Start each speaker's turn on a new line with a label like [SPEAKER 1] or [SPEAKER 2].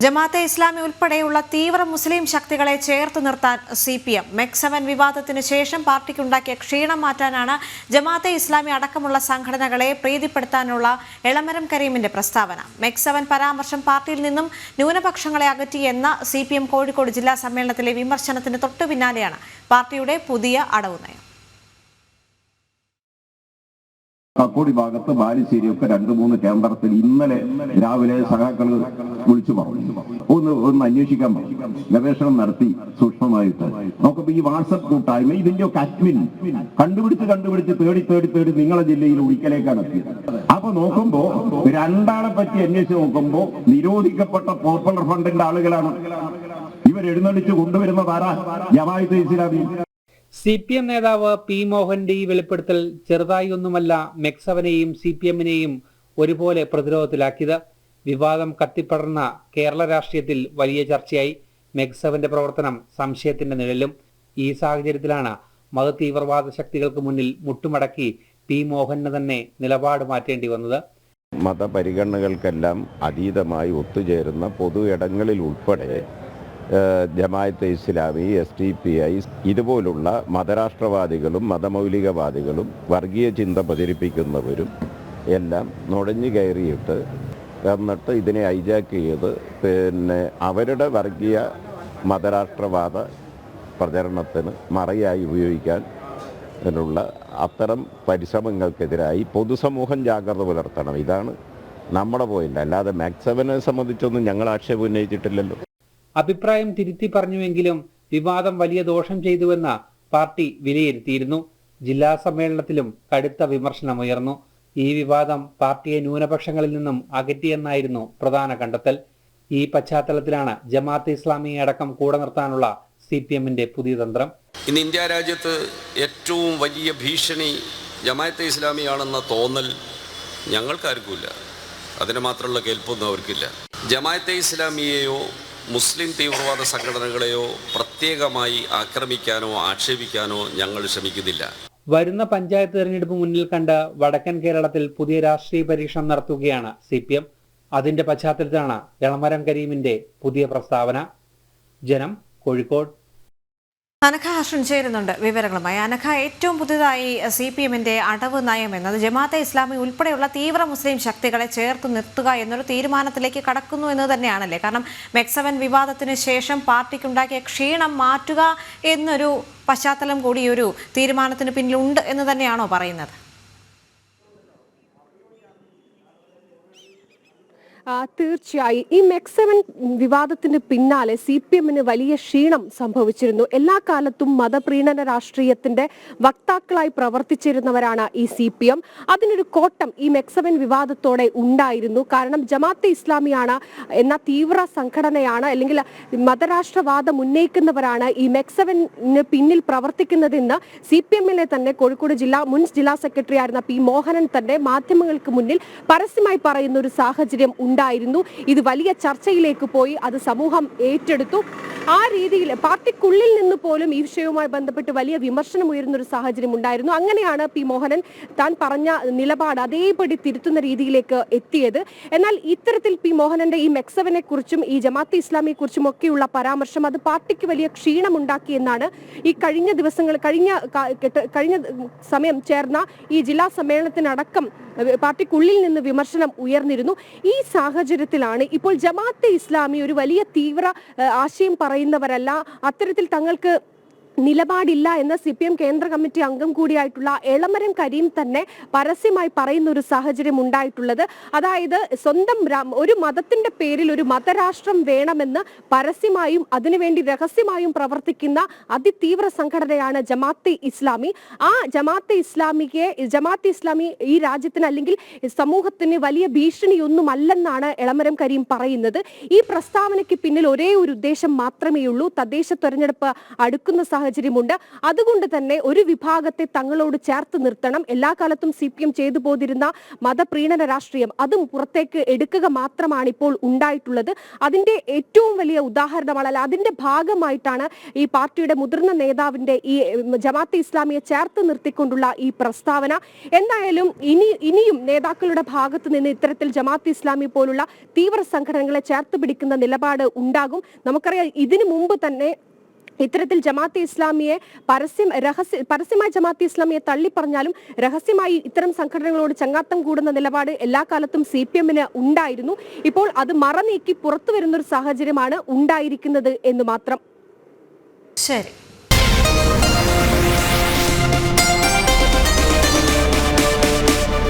[SPEAKER 1] ജമാഅത്തെ ഇസ്ലാമി ഉൾപ്പെടെയുള്ള തീവ്ര മുസ്ലിം ശക്തികളെ ചേർത്ത് നിർത്താൻ സി പി എം മെക്സവൻ വിവാദത്തിന് ശേഷം പാർട്ടിക്കുണ്ടാക്കിയ ക്ഷീണം മാറ്റാനാണ് ജമാഅത്തെ ഇസ്ലാമി അടക്കമുള്ള സംഘടനകളെ പ്രീതിപ്പെടുത്താനുള്ള എളമരം കരീമിന്റെ പ്രസ്താവന. മെക്സവൻ പരാമർശം പാർട്ടിയിൽ നിന്നും ന്യൂനപക്ഷങ്ങളെ അകറ്റിയെന്ന സി പി എം കോഴിക്കോട് ജില്ലാ സമ്മേളനത്തിലെ വിമർശനത്തിന് തൊട്ടു പിന്നാലെയാണ് പാർട്ടിയുടെ പുതിയ അടവ് നയം
[SPEAKER 2] കക്കോടി ഭാഗത്ത് ബാലുശ്ശേരി ഒക്കെ രണ്ട് മൂന്ന് കേന്ദ്രത്തിൽ ഇന്നലെ രാവിലെ സഹാക്കൾ വിളിച്ചു പറഞ്ഞു. ഒന്ന് ഒന്ന് അന്വേഷിക്കാൻ പറഞ്ഞു. ഗവേഷണം നടത്തി സൂക്ഷ്മമായിട്ട്. നോക്കുമ്പോ ഈ വാട്സപ്പ് കൂട്ടായ്മ ഇതിന്റെ ഒക്കെ അഡ്മിൻ കണ്ടുപിടിച്ച് കണ്ടുപിടിച്ച് തേടി തേടി തേടി നിങ്ങളെ ജില്ലയിൽ ഒരിക്കലേക്കാണ് എത്തിയത്. അപ്പൊ നോക്കുമ്പോ രണ്ടാളെ പറ്റി അന്വേഷിച്ച് നോക്കുമ്പോ നിരോധിക്കപ്പെട്ട പോപ്പുലർ ഫണ്ടിന്റെ ആളുകളാണ്. ഇവരെഴുന്നള്ളിച്ച് കൊണ്ടുവരുന്നതാരാ Jamaat Islami.
[SPEAKER 3] C P M നേതാവ് പി മോഹന്റെ ഈ വെളിപ്പെടുത്തൽ ചെറുതായി ഒന്നുമല്ല മെക്സവനെയും സി പി എമ്മിനെയും ഒരുപോലെ പ്രതിരോധത്തിലാക്കിയത്. വിവാദം കത്തിപ്പടർന്ന കേരള രാഷ്ട്രീയത്തിൽ വലിയ ചർച്ചയായി. മെക്സവന്റെ പ്രവർത്തനം സംശയത്തിന്റെ നിഴലും. ഈ സാഹചര്യത്തിലാണ് മതതീവ്രവാദ ശക്തികൾക്ക് മുന്നിൽ മുട്ടുമടക്കി പി മോഹന് തന്നെ നിലപാട് മാറ്റേണ്ടി വന്നത്.
[SPEAKER 4] മതപരിഗണനകൾക്കെല്ലാം അതീതമായി ഒത്തുചേരുന്ന പൊതു ഇടങ്ങളിൽ ഉൾപ്പെടെ Jamaat-e Islami S D P I ഇതുപോലുള്ള മതരാഷ്ട്രവാദികളും മതമൗലികവാദികളും വർഗീയ ചിന്ത പ്രചരിപ്പിക്കുന്നവരും എല്ലാം നുഴഞ്ഞു കയറിയിട്ട് എന്നിട്ട് ഇതിനെ ഹൈജാക്ക് ചെയ്ത് പിന്നെ അവരുടെ വർഗീയ മതരാഷ്ട്രവാദ പ്രചരണത്തിന് മറയായി ഉപയോഗിക്കാൻ ഉള്ള അത്തരം പരിശ്രമങ്ങൾക്കെതിരായി പൊതുസമൂഹം ജാഗ്രത പുലർത്തണം. ഇതാണ് നമ്മുടെ പോയിന്റ് അല്ലാതെ മാക്സവനെ സംബന്ധിച്ചൊന്നും ഞങ്ങൾ ആക്ഷേപം ഉന്നയിച്ചിട്ടില്ലല്ലോ.
[SPEAKER 3] അഭിപ്രായം തിരുത്തി പറഞ്ഞുവെങ്കിലും വിവാദം വലിയ ദോഷം ചെയ്തുവെന്ന് പാർട്ടി വിലയിരുത്തിയിരുന്നു. ജില്ലാ സമ്മേളനത്തിലും കടുത്ത വിമർശനമുയർന്നു. ഈ വിവാദം പാർട്ടിയെ ന്യൂനപക്ഷങ്ങളിൽ നിന്നും അകറ്റിയെന്നായിരുന്നു പ്രധാന കണ്ടെത്തൽ. ഈ പശ്ചാത്തലത്തിലാണ് ജമാഅത്ത് ഇസ്ലാമിയെ അടക്കം കൂടെ നിർത്താനുള്ള സി പി എമ്മിന്റെ പുതിയ തന്ത്രം.
[SPEAKER 5] ഇന്ന് ഇന്ത്യ രാജ്യത്ത് ഏറ്റവും വലിയ ഭീഷണി ജമാഅത്ത് ഇസ്ലാമിയാണെന്ന തോന്നൽ ഞങ്ങൾക്കാർക്കുമില്ല അതിന് മാത്രമുള്ള കേൾപ്പൊന്നും അവർക്കില്ല. ജമാഅത്തെ ഇസ്ലാമിയെയോ മുസ്ലിം തീവ്രവാദ സംഘടനകളെയോ പ്രത്യേകമായി ആക്രമിക്കാനോ ആക്ഷേപിക്കാനോ ഞങ്ങൾ ശ്രമിക്കുന്നില്ല.
[SPEAKER 3] വരുന്ന പഞ്ചായത്ത് തെരഞ്ഞെടുപ്പ് മുന്നിൽ കണ്ട് വടക്കൻ കേരളത്തിൽ പുതിയ രാഷ്ട്രീയ പരീക്ഷണം നടത്തുകയാണ് സി പി എം അതിന്റെ പശ്ചാത്തലത്തിലാണ് എളമരം കരീമിന്റെ പുതിയ പ്രസ്താവന. ജനം കോഴിക്കോട്.
[SPEAKER 1] അനഘ ഹർഷൻ ചേരുന്നുണ്ട് വിവരങ്ങളുമായി. അനഘ ഏറ്റവും പുതുതായി സി പി എമ്മിന്റെ അടവ് നയം എന്നത് ജമാഅത്തെ ഇസ്ലാമി ഉൾപ്പെടെയുള്ള തീവ്ര മുസ്ലിം ശക്തികളെ ചേർത്ത് നിർത്തുക എന്നൊരു തീരുമാനത്തിലേക്ക് കടക്കുന്നു എന്ന് തന്നെയാണല്ലേ? കാരണം മെക്സവൻ വിവാദത്തിന് ശേഷം പാർട്ടിക്കുണ്ടാക്കിയ ക്ഷീണം മാറ്റുക എന്നൊരു പശ്ചാത്തലം കൂടി ഒരു തീരുമാനത്തിന് പിന്നിലുണ്ട് എന്ന് തന്നെയാണോ പറയുന്നത്?
[SPEAKER 6] തീർച്ചയായും. ഈ മെക്സവൻ വിവാദത്തിന് പിന്നാലെ സി പി എമ്മിന് വലിയ ക്ഷീണം സംഭവിച്ചിരുന്നു. എല്ലാ കാലത്തും മതപ്രീണന രാഷ്ട്രീയത്തിന്റെ വക്താക്കളായി പ്രവർത്തിച്ചിരുന്നവരാണ് ഈ സി പി എം. അതിനൊരു കോട്ടം ഈ മെക്സവൻ വിവാദത്തോടെ ഉണ്ടായിരുന്നു. കാരണം ജമാഅത്തെ ഇസ്ലാമിയാണ് എന്ന തീവ്ര സംഘടനയാണ് അല്ലെങ്കിൽ മതരാഷ്ട്രവാദം ഉന്നയിക്കുന്നവരാണ് ഈ മെക്സവന് പിന്നിൽ പ്രവർത്തിക്കുന്നതെന്ന് സി പി എമ്മിലെ തന്നെ കോഴിക്കോട് ജില്ലാ മുൻ ജില്ലാ സെക്രട്ടറി ആയിരുന്ന പി മോഹനൻ തന്നെ മാധ്യമങ്ങൾക്ക് മുന്നിൽ പരസ്യമായി പറയുന്ന ഒരു സാഹചര്യം ഉണ്ടായിരുന്നു. ഇത് വലിയ ചർച്ചയിലേക്ക് പോയി. അത് സമൂഹം ഏറ്റെടുത്തു. ആ രീതിയിൽ പാർട്ടിക്കുള്ളിൽ നിന്ന് പോലും ഈ വിഷയവുമായി ബന്ധപ്പെട്ട് വലിയ വിമർശനം ഉയരുന്ന ഒരു സാഹചര്യം ഉണ്ടായിരുന്നു. അങ്ങനെയാണ് പി മോഹനൻ താൻ പറഞ്ഞ നിലപാട് അതേപടി തിരുത്തുന്ന രീതിയിലേക്ക് എത്തിയത്. എന്നാൽ ഇത്തരത്തിൽ പി മോഹനന്റെ ഈ മെക്സവനെ കുറിച്ചും ഈ ജമാഅത്തെ ഇസ്ലാമിയെ കുറിച്ചും ഒക്കെയുള്ള പരാമർശം അത് പാർട്ടിക്ക് വലിയ ക്ഷീണമുണ്ടാക്കി എന്നാണ് ഈ കഴിഞ്ഞ ദിവസങ്ങൾ കഴിഞ്ഞ കഴിഞ്ഞ സമയം ചേർന്ന ഈ ജില്ലാ സമ്മേളനത്തിനടക്കം പാർട്ടിക്കുള്ളിൽ നിന്ന് വിമർശനം ഉയർന്നിരുന്നു. ഈ സാഹചര്യത്തിലാണ് ഇപ്പോൾ ജമാഅത്തെ ഇസ്ലാമി ഒരു വലിയ തീവ്ര ആശയം പറയുന്നവരല്ല. അത്തരത്തിൽ തങ്ങൾക്ക് നിലപാടില്ല എന്ന് സി പി എം കേന്ദ്ര കമ്മിറ്റി അംഗം കൂടിയായിട്ടുള്ള എളമരം കരീം തന്നെ പരസ്യമായി പറയുന്ന ഒരു സാഹചര്യം ഉണ്ടായിട്ടുള്ളത്. അതായത് സ്വന്തം ഒരു മതത്തിന്റെ പേരിൽ ഒരു മതരാഷ്ട്രം വേണമെന്ന് പരസ്യമായും അതിനുവേണ്ടി രഹസ്യമായും പ്രവർത്തിക്കുന്ന അതിതീവ്ര സംഘടനയാണ് ജമാഅത്തെ ഇസ്ലാമി. ആ ജമാഅത്തെ ഇസ്ലാമിയെ ജമാഅത്തെ ഇസ്ലാമി ഈ രാജ്യത്തിന് അല്ലെങ്കിൽ സമൂഹത്തിന് വലിയ ഭീഷണിയൊന്നുമല്ലെന്നാണ് എളമരം കരീം പറയുന്നത്. ഈ പ്രസ്താവനയ്ക്ക് പിന്നിൽ ഒരേ ഒരു ഉദ്ദേശം മാത്രമേ ഉള്ളൂ തദ്ദേശ തെരഞ്ഞെടുപ്പ് അടുക്കുന്ന സാഹചര്യം സാഹചര്യമുണ്ട്. അതുകൊണ്ട് തന്നെ ഒരു വിഭാഗത്തെ തങ്ങളോട് ചേർത്ത് നിർത്തണം. എല്ലാ കാലത്തും സി പി എം ചെയ്തു പോതിരുന്ന മതപ്രീണന രാഷ്ട്രീയം അതും പുറത്തേക്ക് എടുക്കുക മാത്രമാണ് ഇപ്പോൾ ഉണ്ടായിട്ടുള്ളത്. അതിന്റെ ഏറ്റവും വലിയ ഉദാഹരണമാണ് അതിന്റെ ഭാഗമായിട്ടാണ് ഈ പാർട്ടിയുടെ മുതിർന്ന നേതാവിന്റെ ഈ ജമാഅത്തെ ഇസ്ലാമിയെ ചേർത്ത് നിർത്തിക്കൊണ്ടുള്ള ഈ പ്രസ്താവന. എന്തായാലും ഇനി ഇനിയും നേതാക്കളുടെ ഭാഗത്ത് നിന്ന് ഇത്തരത്തിൽ ജമാഅത്ത് ഇസ്ലാമി പോലുള്ള തീവ്ര സംഘടനകളെ ചേർത്ത് പിടിക്കുന്ന നിലപാട് ഉണ്ടാകും. നമുക്കറിയാം ഇതിനു മുമ്പ് തന്നെ ഇത്തരത്തിൽ ജമാഅത്തെ ഇസ്ലാമിയെ പരസ്യം രഹസ്യ പരസ്യമായി ജമാഅത്തെ ഇസ്ലാമിയെ തള്ളിപ്പറഞ്ഞാലും രഹസ്യമായി ഇത്തരം സംഘടനകളോട് ചങ്ങാത്തം കൂടുന്ന നിലപാട് എല്ലാ കാലത്തും സി പി എമ്മിന് ഉണ്ടായിരുന്നു. ഇപ്പോൾ അത് മറനീക്കി പുറത്തു വരുന്നൊരു സാഹചര്യമാണ് ഉണ്ടായിരിക്കുന്നത് എന്ന് മാത്രം.
[SPEAKER 1] ശരി.